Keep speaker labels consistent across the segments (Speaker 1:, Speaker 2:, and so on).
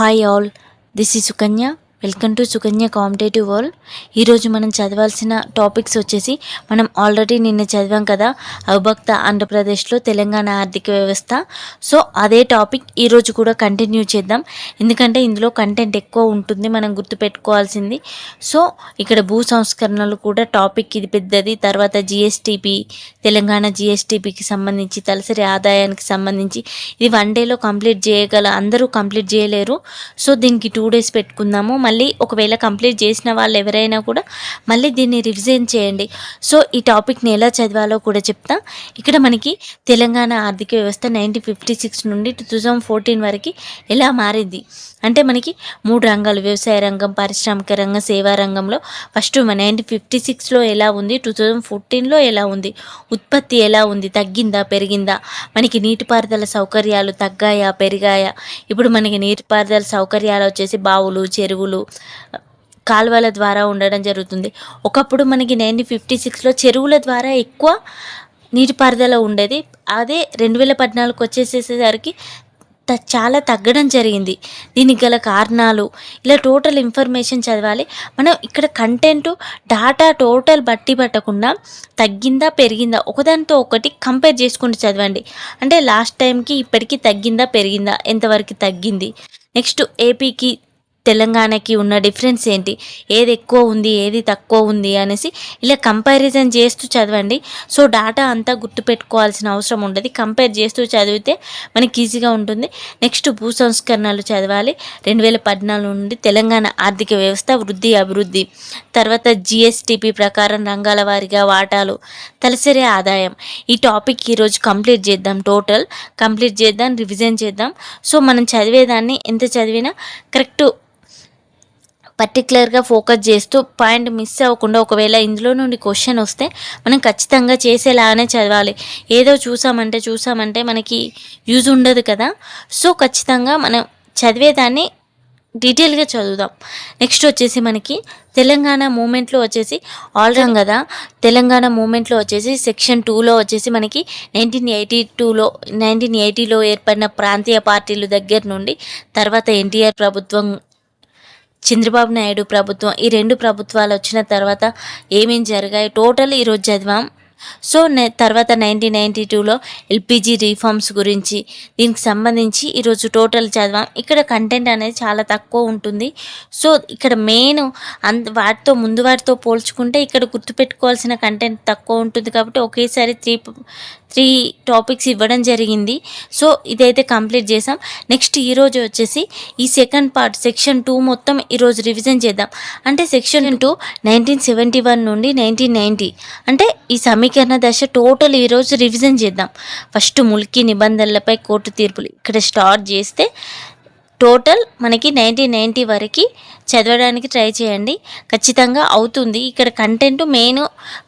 Speaker 1: Hi all this ఈ Sukanya welcome to Sukanya competitive world. ఈరోజు మనం చదవాల్సిన టాపిక్స్ వచ్చేసి మనం ఆల్రెడీ నిన్న చదివాం కదా అవిభక్త ఆంధ్రప్రదేశ్లో తెలంగాణ ఆర్థిక వ్యవస్థ. సో అదే టాపిక్ ఈరోజు కూడా కంటిన్యూ చేద్దాం. ఎందుకంటే ఇందులో కంటెంట్ ఎక్కువ ఉంటుంది మనం గుర్తుపెట్టుకోవాల్సింది. సో ఇక్కడ భూ సంస్కరణలు కూడా టాపిక్ ఇది పెద్దది. తర్వాత జిఎస్టిపి తెలంగాణ జిఎస్టిపికి సంబంధించి తలసరి ఆదాయానికి సంబంధించి. ఇది వన్ డేలో కంప్లీట్ చేయగల అందరూ కంప్లీట్ చేయలేరు. సో దీనికి టూ డేస్ పెట్టుకుందాము. మళ్ళీ ఒకవేళ కంప్లీట్ చేసిన వాళ్ళు ఎవరైనా కూడా మళ్ళీ దీన్ని రివిజన్ చేయండి. సో ఈ టాపిక్ని ఎలా చదవాలో కూడా చెప్తా. ఇక్కడ మనకి తెలంగాణ ఆర్థిక వ్యవస్థ నైన్టీన్ ఫిఫ్టీ సిక్స్ నుండి టూ థౌజండ్ ఫోర్టీన్ వరకు ఎలా మారింది? అంటే మనకి మూడు రంగాలు వ్యవసాయ రంగం పారిశ్రామిక రంగం సేవా రంగంలో ఫస్ట్ నైన్టీన్ ఫిఫ్టీ సిక్స్లో ఎలా ఉంది? టూ థౌజండ్ ఫోర్టీన్లో ఎలా ఉంది? ఉత్పత్తి ఎలా ఉంది? తగ్గిందా? పెరిగిందా? మనకి నీటిపారుదల సౌకర్యాలు తగ్గాయా? పెరిగాయా? ఇప్పుడు మనకి నీటిపారుదల సౌకర్యాలు వచ్చేసి బావులు చెరువులు కాలువల ద్వారా ఉండడం జరుగుతుంది. ఒకప్పుడు మనకి నైన్టీన్ ఫిఫ్టీ సిక్స్లో చెరువుల ద్వారా ఎక్కువ నీటిపారుదల ఉండేది. అదే రెండు వేల పద్నాలుగు వచ్చేసేసరికి చాలా తగ్గడం జరిగింది. దీనికి గల కారణాలు ఇలా టోటల్ ఇన్ఫర్మేషన్ చదవాలి. మనం ఇక్కడ కంటెంట్ డాటా టోటల్ బట్టి పట్టకుండా తగ్గిందా పెరిగిందా? ఒకదానితో ఒకటి కంపేర్ చేసుకుంటూ చదవండి. అంటే లాస్ట్ టైంకి ఇప్పటికీ తగ్గిందా పెరిగిందా? ఎంతవరకు తగ్గింది? నెక్స్ట్ ఏపీకి తెలంగాణకి ఉన్న డిఫరెన్స్ ఏంటి? ఏది ఎక్కువ ఉంది ఏది తక్కువ ఉంది అనేసి ఇలా కంపారిజన్ చేస్తూ చదవండి. సో డాటా అంతా గుర్తుపెట్టుకోవాల్సిన అవసరం ఉండదు. కంపేర్ చేస్తూ చదివితే మనకి ఈజీగా ఉంటుంది. నెక్స్ట్ భూ సంస్కరణలు చదవాలి. రెండు వేల పద్నాలుగు నుండి తెలంగాణ ఆర్థిక వ్యవస్థ వృద్ధి అభివృద్ధి. తర్వాత జిఎస్టిపి ప్రకారం రంగాల వారిగా వాటాలు. తలసరి ఆదాయం. ఈ టాపిక్ ఈరోజు కంప్లీట్ చేద్దాం. టోటల్ కంప్లీట్ చేద్దాం రివిజన్ చేద్దాం. సో మనం చదివేదాన్ని ఎంత చదివినా కరెక్ట్ పర్టికులర్గా ఫోకస్ చేస్తూ పాయింట్ మిస్ అవ్వకుండా ఒకవేళ ఇందులో నుండి క్వశ్చన్ వస్తే మనం ఖచ్చితంగా చేసేలాగానే చదవాలి. ఏదో చూసామంటే చూసామంటే మనకి యూజ్ ఉండదు కదా. సో ఖచ్చితంగా మనం చదివేదాన్ని డీటెయిల్గా చదువుదాం. నెక్స్ట్ వచ్చేసి మనకి తెలంగాణ మూమెంట్లో వచ్చేసి ఆల్రౌండ్ కదా. తెలంగాణ మూమెంట్లో వచ్చేసి సెక్షన్ టూలో వచ్చేసి మనకి నైన్టీన్ ఎయిటీ టూలో నైన్టీన్ ఎయిటీలో ఏర్పడిన ప్రాంతీయ పార్టీలు దగ్గర నుండి తర్వాత ఎన్టీఆర్ ప్రభుత్వం చంద్రబాబు నాయుడు ప్రభుత్వం ఈ రెండు ప్రభుత్వాలు వచ్చిన తర్వాత ఏమేం జరిగాయి? టోటల్ ఈరోజు చదివాం. సో నే తర్వాత నైన్టీన్ నైంటీ టూలో ఎల్పిజి రీఫార్మ్స్ గురించి దీనికి సంబంధించి ఈరోజు టోటల్ చదివాం. ఇక్కడ కంటెంట్ అనేది చాలా తక్కువ ఉంటుంది. సో ఇక్కడ మెయిన్ అంత వాటితో ముందు వాటితో పోల్చుకుంటే ఇక్కడ గుర్తుపెట్టుకోవాల్సిన కంటెంట్ తక్కువ ఉంటుంది కాబట్టి ఒకేసారి త్రీ త్రీ టాపిక్స్ ఇవ్వడం జరిగింది. సో ఇదైతే కంప్లీట్ చేసాం నెక్స్ట్ ఈరోజు వచ్చేసి ఈ సెకండ్ పార్ట్ సెక్షన్ టూ మొత్తం ఈరోజు రివిజన్ చేద్దాం. అంటే section two nineteen seventy one నుండి నైన్టీన్ నైంటీ అంటే ఈ సమీకరణ దశ టోటల్ ఈరోజు రివిజన్ చేద్దాం. ఫస్ట్ ముల్కీ నిబంధనలపై కోర్టు తీర్పులు. ఇక్కడ స్టార్ట్ చేస్తే టోటల్ మనకి నైంటీ నైంటీ వరకు చదవడానికి ట్రై చేయండి. ఖచ్చితంగా అవుతుంది. ఇక్కడ content main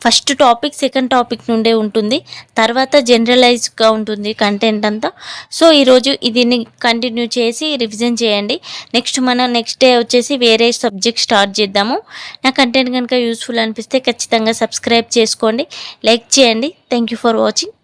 Speaker 1: first topic second topic నుండే ఉంటుంది. తర్వాత జనరలైజ్గా ఉంటుంది కంటెంట్ అంతా. సో ఈరోజు దీన్ని కంటిన్యూ చేసి రివిజన్ చేయండి. నెక్స్ట్ మనం నెక్స్ట్ డే వచ్చేసి వేరే సబ్జెక్ట్ స్టార్ట్ చేద్దాము. నా కంటెంట్ కనుక యూస్ఫుల్ అనిపిస్తే ఖచ్చితంగా సబ్స్క్రైబ్ చేసుకోండి. లైక్ చేయండి. Thank you for watching.